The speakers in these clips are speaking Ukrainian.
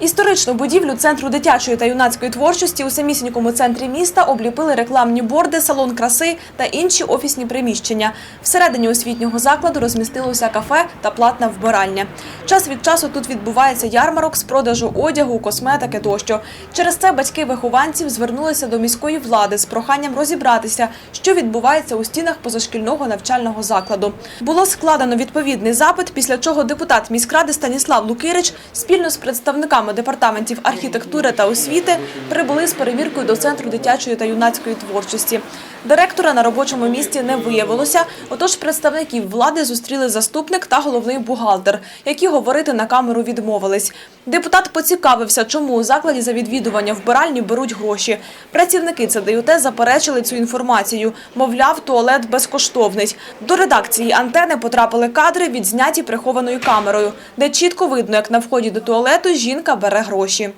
Історичну будівлю центру дитячої та юнацької творчості у самісінькому центрі міста обліпили рекламні борди, салон краси та інші офісні приміщення. Всередині освітнього закладу розмістилося кафе та платна вбиральня. Час від часу тут відбувається ярмарок з продажу одягу, косметики тощо. Через це батьки вихованців звернулися до міської влади з проханням розібратися, що відбувається у стінах позашкільного навчального закладу. Було складено відповідний запит, після чого депутат міськради Станіслав Лукирич спільно з представниками департаментів архітектури та освіти прибули з перевіркою до центру дитячої та юнацької творчості. Директора на робочому місці не виявилося, отож представників влади зустріли заступник та головний бухгалтер, які говорити на камеру відмовились. Депутат поцікавився, чому у закладі за відвідування вбиральні беруть гроші. Працівники ЦДЮТ заперечили цю інформацію. Мовляв, туалет безкоштовний. До редакції антени потрапили кадри, відзняті прихованою камерою, де чітко видно, як на вході до туалету жінка бере гроші.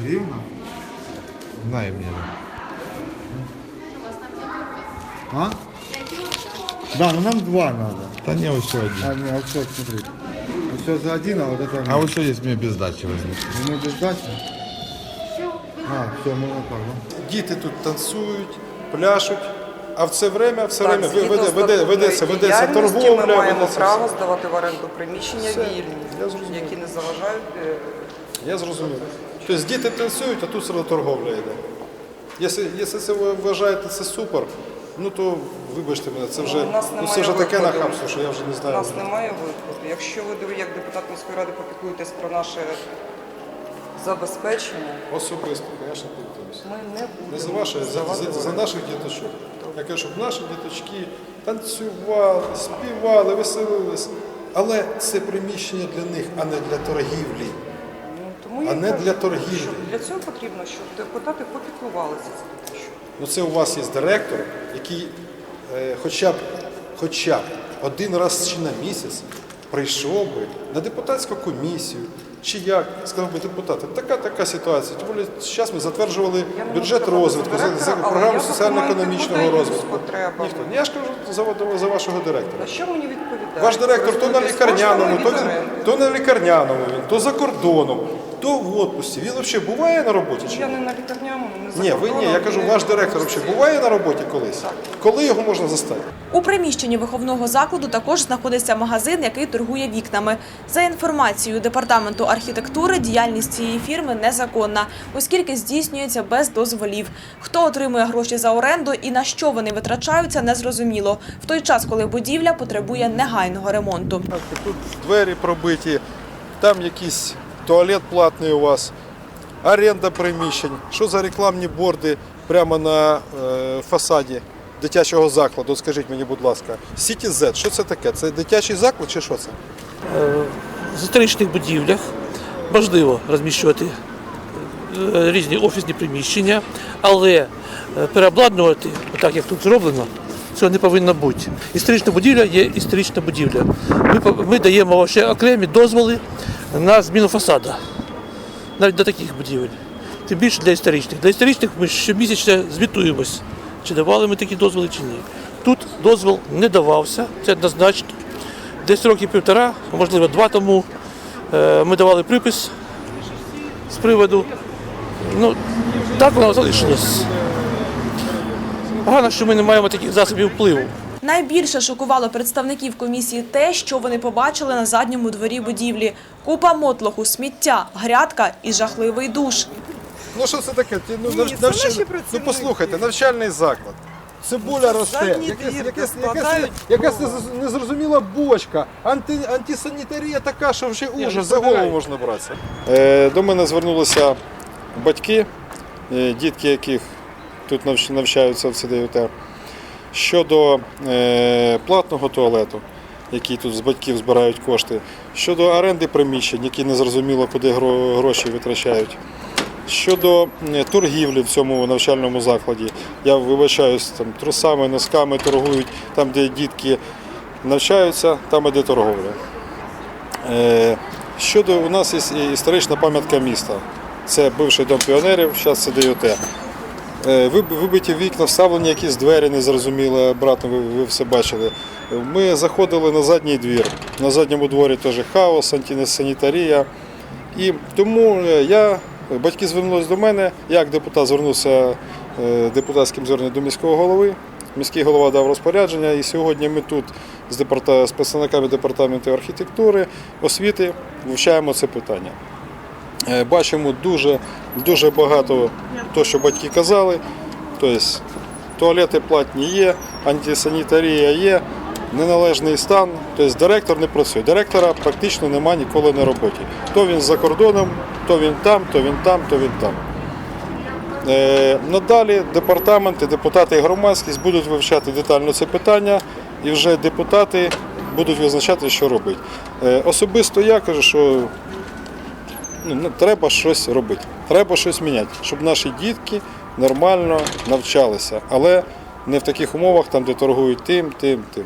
Гривна? Знай мне. А? Да, ну нам два надо. Да не, еще один. А, не, а все, смотри. Все за один, а вот это А вот что есть мне без дачи возьми? ему без дачи. А, все, можно так, да? Діти тут танцюють, пляшуть, а в це время, все Так, время згідно веде, веде, ведеться, ведеться торговля, Ми маємо ведеться право все. здавати в оренду приміщення Все, вільні, я зрозумів. які не заважають. е, Я зрозумів. Тобто діти танцюють, а тут все торговля йде. Якщо, якщо це ви вважаєте це супер, ну то вибачте мене, це вже, У нас ну, немає це вже таке виходу. нахабство, що я вже не У знаю. нас немає виходу. Якщо ви, як депутат міської ради, попіклуєтесь про наше забезпечення, Особисто, звісно, піклуюся. ми не будемо Не за ваші, за, за, за наших діточок. Я кажу, щоб наші діточки танцювали, співали, веселились. Але це приміщення для них, а не для торгівлі. Ну, тому я а не кажу, для торгівлі. що Для цього потрібно, щоб депутати попіклувалися за. Ну це у вас є директор, який е, хоча б хоча б один раз чи на місяць прийшов би на депутатську комісію. Чи як сказав би депутати, така така ситуація. Більше зараз ми затверджували бюджет розвитку, за програму соціально-економічного розвитку. Ніхто. Я ж кажу за, за вашого директора. На що мені відповідати? Ваш директор то на лікарняному, то, він, то на лікарняному він, то за кордоном, то в відпустці. Він взагалі буває на роботі? Чи? Я не на лікарняному, не за Ні, ви ні, я кажу, ваш директор взагалі буває на роботі колись? Коли його можна застати? У приміщенні виховного закладу також знаходиться магазин, який торгує вікнами. За інформацією департаменту архітектури, діяльність цієї фірми незаконна, оскільки здійснюється без дозволів. Хто отримує гроші за оренду і на що вони витрачаються, незрозуміло. В той час, коли будівля потребує негайного ремонту. Тут двері пробиті, там якийсь туалет платний у вас, оренда приміщень. Що за рекламні борди прямо на е, фасаді дитячого закладу? Скажіть мені, будь ласка, City Z, що це таке? Це дитячий заклад чи що це? В історичних будівлях важливо розміщувати е, різні офісні приміщення, але е, переобладнувати, так як тут зроблено, цього не повинно бути. Історична будівля є історична будівля. Ми, ми даємо ще окремі дозволи на зміну фасаду, навіть до таких будівель. Тим більше для історичних. Для історичних ми щомісячно звітуємось, чи давали ми такі дозволи, чи ні. Тут дозвол не давався, це однозначно. Десь років півтора, можливо два тому, е, ми давали припис з приводу. Ну, так воно залишилось. Погано, що ми не маємо таких засобів впливу. Найбільше шокувало представників комісії те, що вони побачили на задньому дворі будівлі. Купа мотлоху, сміття, грядка і жахливий душ. Ну що це таке? Ті, Ну, Ні, нав- це наші ну послухайте, навчальний заклад. Цибуля росте, якась, якась, якась, якась незрозуміла бочка, Анти, антисанітарія така, що вже ужас, за голову можна братися. Е, до мене звернулися батьки, е, дітки, яких тут навчаються в ЦДЮТ, щодо е, платного туалету, який тут з батьків збирають кошти, щодо оренди приміщень, які незрозуміло куди гроші витрачають. Щодо е, торгівлі в цьому навчальному закладі, я вибачаюсь, там трусами, носками торгують, там, де дітки навчаються, там іде торговля. Е, Щодо у нас є історична пам'ятка міста. Це бивший дом піонерів, зараз це ДЮТ. Е, Вибиті вікна, вставлені якісь двері незрозумілі, обратно ви, ви все бачили. Ми заходили на задній двір. На задньому дворі теж хаос, антисанітарія. І тому е, я, батьки звернулися до мене, як депутат звернувся е, депутатським зверненням до міського голови. Міський голова дав розпорядження, і сьогодні ми тут з представниками департаменту архітектури, освіти вивчаємо це питання. Е, Бачимо дуже, дуже багато того, що батьки казали. Тобто туалети платні є, антисанітарія є, неналежний стан. Тобто директор не працює. Директора практично нема ніколи на роботі. То він за кордоном, то він там, то він там, то він там. Е, Надалі департаменти, депутати і громадськість будуть вивчати детально це питання, і вже депутати будуть визначати, що робити. Е, Особисто я кажу, що ну, треба щось робити, треба щось міняти, щоб наші дітки нормально навчалися, але не в таких умовах, там, де торгують тим, тим, тим.